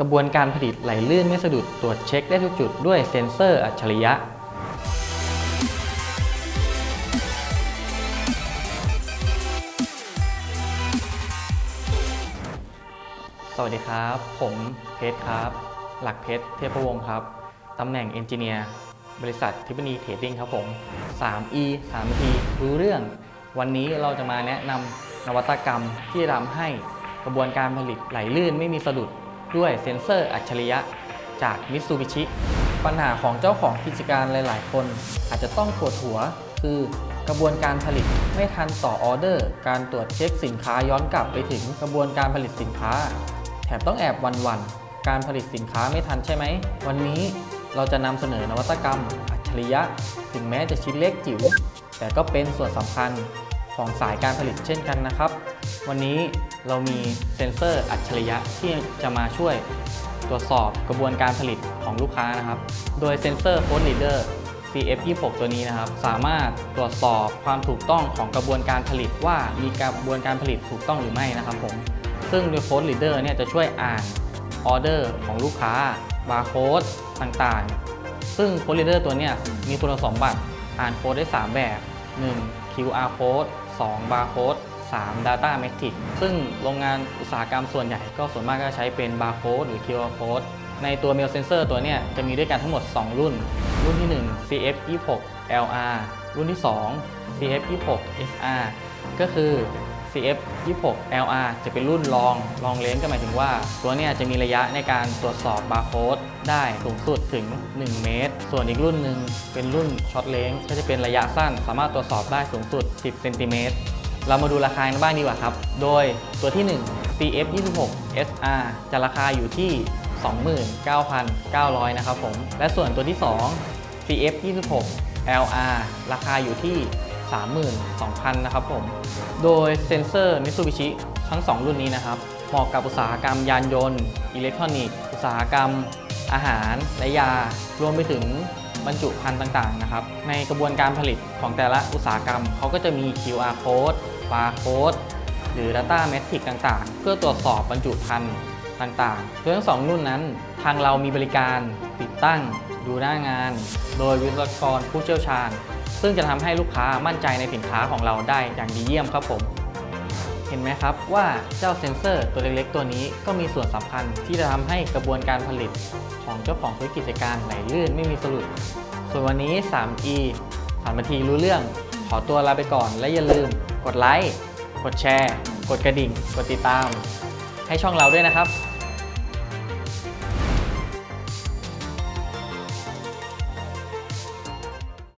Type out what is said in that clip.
กระบวนการผลิตไหลลื่นไม่สะดุดตรวจเช็คได้ทุกจุดด้วยเซ็นเซอร์อัจฉริยะ สวัสดีครับ ผมเพชรครับ หลักเพชรเทพวงศ์ครับ ตำแหน่งเอนจิเนียร์บริษัททิปนีเทรดดิ้งครับผม 3E 3นาทีรู้เรื่อง วันนี้เราจะมาแนะนำนวัตกรรมที่ทำให้กระบวนการผลิตไหลลื่นไม่มีสะดุด ด้วยเซ็นเซอร์อัจฉริยะจากมิตซูบิชิปัญหาของเจ้าของกิจการหลาย ๆ คน อาจจะต้องปวดหัว คือกระบวนการผลิตไม่ทันต่อออเดอร์ การตรวจเช็คสินค้าย้อนกลับไปถึงกระบวนการผลิตสินค้า แถมต้องแอบวันวันๆการผลิตสินค้าไม่ทันใช่ไหม วันนี้เราจะนำเสนอนวัตกรรม อัจฉริยะ ถึงแม้จะชิ้นเล็กจิ๋วแต่ก็เป็นส่วนสำคัญ ของสายการผลิตเช่นกันนะครับ วันนี้เรามีเซ็นเซอร์อัจฉริยะที่จะมาช่วยตรวจสอบกระบวนการผลิตของลูกค้านะครับ โดยเซ็นเซอร์โค้ดลีเดอร์ CF26 ตัวนี้นะครับ สามารถตรวจสอบความถูกต้องของกระบวนการผลิตว่ามีกระบวนการผลิตถูกต้องหรือไม่นะครับผม ซึ่งโดยโค้ดลีเดอร์เนี่ยจะช่วยอ่านออเดอร์ของลูกค้าบาร์โค้ดต่างๆ ซึ่งโค้ดลีเดอร์ตัวนี้มีคุณสมบัติอ่านโค้ดได้ 3 แบบ 1. QR code 2. barcode 3. data metric ซึ่งโรงงานอุตสาหกรรมส่วนใหญ่ก็ส่วนมากก็ใช้เป็น barcode หรือ QR code ในตัว mail sensor ตัวนี้จะมีด้วยกันทั้งหมด 2 รุ่น รุ่นที่ 1 CF26 LR รุ่นที่ 2 CF26 SR ก็คือ CF26 LR จะเป็นรุ่นลองลองเลนก็หมายถึงว่า ตัวเนี้ยจะมีระยะในการตรวจสอบบาร์โค้ดได้สูงสุดถึง 1 เมตร ส่วนอีกรุ่นหนึ่งเป็นรุ่นช็อตเลนก็จะเป็นระยะสั้น สามารถตรวจสอบได้สูงสุด 10เซนติเมตรเรามาดูราคากันบ้างดีกว่าครับ โดยตัวที่ 1 CF26 SR จะราคาอยู่ที่ 29,900 นะครับผม และส่วนตัวที่ 2 CF26 LR ราคาอยู่ที่ 32,000 นะครับผม โดยเซ็นเซอร์ Mitsubishi ทั้ง 2 รุ่นนี้นะครับ เหมาะกับอุตสาหกรรมยานยนต์ อิเล็กทรอนิกส์ อุตสาหกรรม อาหาร และยา รวมไปถึงบรรจุภัณฑ์ต่างๆ นะครับ ในกระบวนการผลิตของแต่ละอุตสาหกรรม เขาก็จะมี QR code barcode หรือ Data Metric ต่างๆ เพื่อตรวจสอบบรรจุภัณฑ์ต่างๆโดยทั้งสองรุ่นนั้น ทางเรามีบริการติดตั้ง ดูหน้างาน โดยวิศวกรผู้เชี่ยวชาญ ซึ่งจะทำให้ลูกค้ามั่นใจในสินค้าของเราได้อย่างดีเยี่ยมครับผม เห็นไหมครับว่าเจ้าเซ็นเซอร์ตัวเล็กๆ ตัวนี้ก็มีส่วนสำคัญที่จะทำให้กระบวนการผลิตของเจ้าของธุรกิจการไหลลื่นไม่มีสะดุดส่วนวันนี้ 3E สามนาทีรู้เรื่อง ขอตัวลาไปก่อนและอย่าลืม กดไลค์ กดแชร์ กดกระดิ่ง กดติดตาม ให้ช่องเราด้วยนะครับ